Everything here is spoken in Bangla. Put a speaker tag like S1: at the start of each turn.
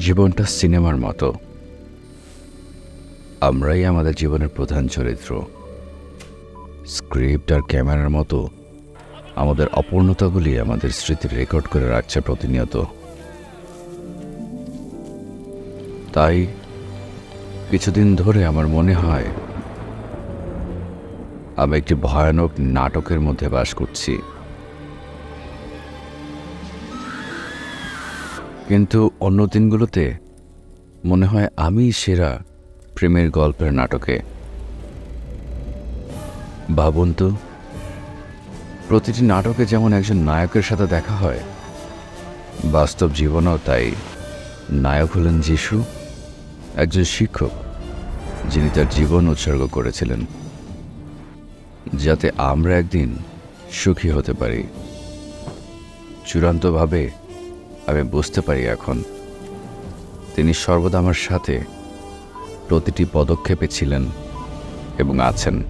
S1: জীবনটা সিনেমার মতো। আমরাই আমাদের জীবনের প্রধান চরিত্র। স্ক্রিপ্ট আর ক্যামেরার মতো আমাদের অপূর্ণতাগুলি আমাদের স্মৃতি রেকর্ড করে রাখছে প্রতিনিয়ত। তাই কিছুদিন ধরে আমার মনে হয়, আমি একটি ভয়ানক নাটকের মধ্যে বাস করছি। কিন্তু অন্য দিনগুলোতে মনে হয় আমি সেরা প্রেমের গল্পের নাটকে। ভাবুন তো প্রতিটি নাটকে যেমন একজন নায়কের সাথে দেখা হয়, বাস্তব জীবনেও তাই। নায়ক হলেন যিশু, একজন শিক্ষক, যিনি তার জীবন উৎসর্গ করেছিলেন, যাতে আমরা একদিন সুখী হতে পারি। চূড়ান্তভাবে আমি বুঝতে পারি এখন। তিনি সর্বদা আমার সাথে প্রতিটি পদক্ষেপে ছিলেন এবং আছেন।